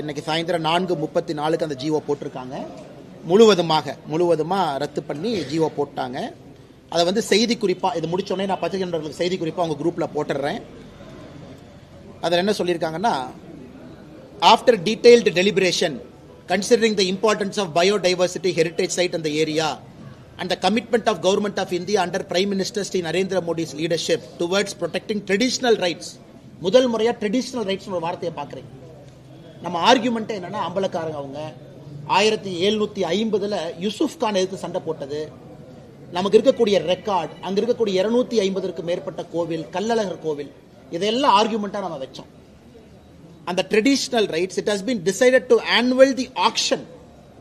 இன்னைக்கு சாயந்தரம் நான்கு முப்பத்தி நாலுக்கு அந்த ஜீவோ போட்டிருக்காங்க. முழுவதுமாக முழுவதுமாக ரத்து பண்ணி ஜீவோ போட்டாங்க. அதை வந்து செய்தி குறிப்பாக இது முடிச்சோடனே நான் பத்திரிகை நண்பர்களுக்கு செய்தி குறிப்பாக உங்கள் குரூப்பில் போட்டுடுறேன் அதில் என்ன சொல்லியிருக்காங்கன்னா after detailed deliberation considering the importance of biodiversity heritage site அந்த area and the commitment of government of India under prime minister Shri Narendra Modi's leadership towards protecting traditional rights முதல் முறையாக ட்ரெடிஷ்னல் ரைட்ஸ் ஒரு வார்த்தையை பார்க்குறேன். நம்ம ஆர்கியூமெண்ட்டே என்னன்னா அம்பலக்காரங்க அவங்க. ஆயிரத்தி எழுநூற்றி ஐம்பதில் யூசுப் கான் எதிர்த்து சண்டை போட்டது. நமக்கு இருக்கக்கூடிய ரெக்கார்ட் அங்கே இருக்கக்கூடிய இருநூத்தி ஐம்பதற்கு மேற்பட்ட கோவில் கல்லழகர் கோவில் இதெல்லாம் ஆர்கியூமெண்ட்டாக நம்ம வச்சோம். அந்த traditional rights it has been decided to annul the action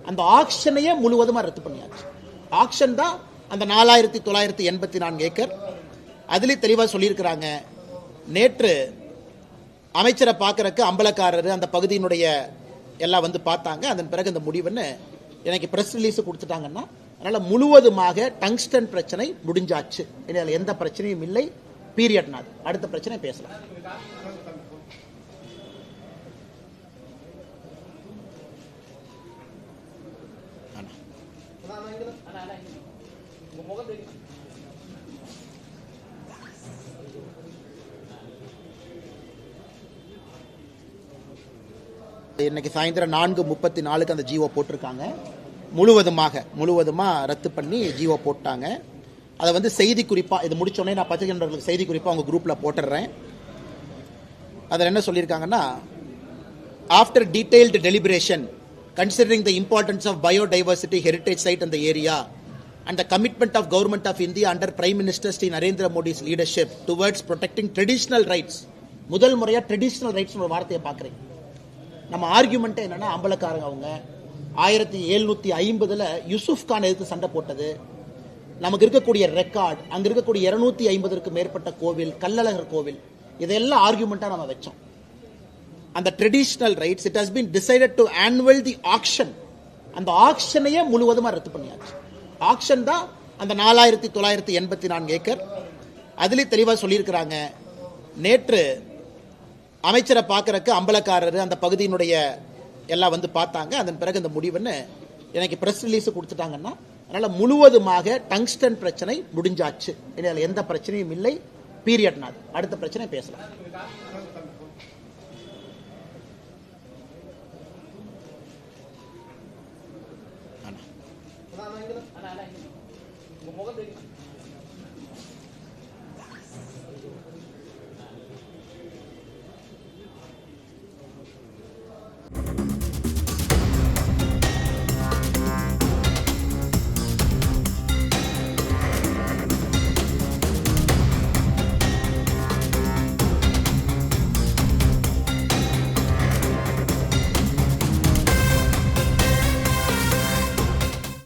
அந்த ஆக்ஷனையே முழுவதுமாக ரத்து பண்ணியாச்சு. ஆக்ஷன் தான் அந்த நாலாயிரத்தி தொள்ளாயிரத்தி எண்பத்தி நான்கு ஏக்கர். அதுலேயும் தெளிவாக சொல்லியிருக்கிறாங்க நேற்று அமைச்சரை பார்க்கறக்கு அம்பலக்காரர் அந்த பகுதியினுடைய எல்லாம் வந்து பார்த்தாங்க. அதன் பிறகு இந்த முடிவுன்னு எனக்கு பிரஸ் ரிலீஸ் கொடுத்துட்டாங்கன்னா அதனால முழுவதுமாக டங்ஸ்டன் பிரச்சனை முடிஞ்சாச்சு. இனி எந்த பிரச்சனையும் இல்லை. பீரியட் நாள் அடுத்த பிரச்சனை பேசலாம். இன்னைக்கு சாயந்தரம் நான்கு முப்பத்தி நாலுக்கு அந்த ஜீவோ போட்டிருக்காங்க. முழுவதுமாக முழுவதுமாக ரத்து பண்ணி ஜீவோ போட்டாங்க. அதை வந்து செய்தி குறிப்பாக இது முடிச்சோடனே நான் பத்திரிகை நண்பர்களுக்கு செய்தி குறிப்பாக உங்கள் குரூப்பில் போட்டுடுறேன் அதில் என்ன சொல்லியிருக்காங்கன்னா after detailed deliberation considering the importance of biodiversity heritage site அந்த area and the commitment of government of India under prime minister Shri Narendra Modi's leadership towards protecting traditional rights முதல் முறையாக ட்ரெடிஷ்னல் ரைட்ஸ் ஒரு வார்த்தையை பார்க்குறேன். நம்ம ஆர்கியூமெண்ட்டே என்னன்னா அம்பலக்காரங்க அவங்க. ஆயிரத்தி எழுநூற்றி ஐம்பதில் யூசுப் கான் எதிர்த்து சண்டை போட்டது. நமக்கு இருக்கக்கூடிய ரெக்கார்ட் அங்கே இருக்கக்கூடிய இருநூத்தி ஐம்பதற்கு மேற்பட்ட கோவில் கல்லழகர் கோவில் இதெல்லாம் ஆர்கியூமெண்ட்டாக நம்ம வச்சோம். அந்த traditional rights it has been decided to annul the action அந்த ஆக்ஷனையே முழுவதுமாக ரத்து பண்ணியாச்சு. ஆக்ஷன் தான் அந்த நாலாயிரத்தி தொள்ளாயிரத்தி எண்பத்தி நான்கு ஏக்கர். அதுலேயும் தெளிவாக சொல்லியிருக்கிறாங்க நேற்று அமைச்சரை பார்க்கறக்கு அம்பலக்காரர் அந்த பகுதியினுடைய எல்லாம் வந்து பார்த்தாங்க அதன் பிறகு இந்த முடிவுன்னு எனக்கு ப்ரெஸ் ரிலீஸ் கொடுத்துட்டாங்கன்னா அதனால் முழுவதுமாக டங்ஸ்டன் பிரச்சனை முடிஞ்சாச்சு இதில் எந்த பிரச்சனையும் இல்லை பீரியட்னா நாள் அடுத்த பிரச்சனை பேசலாம் முகம் தெரியும்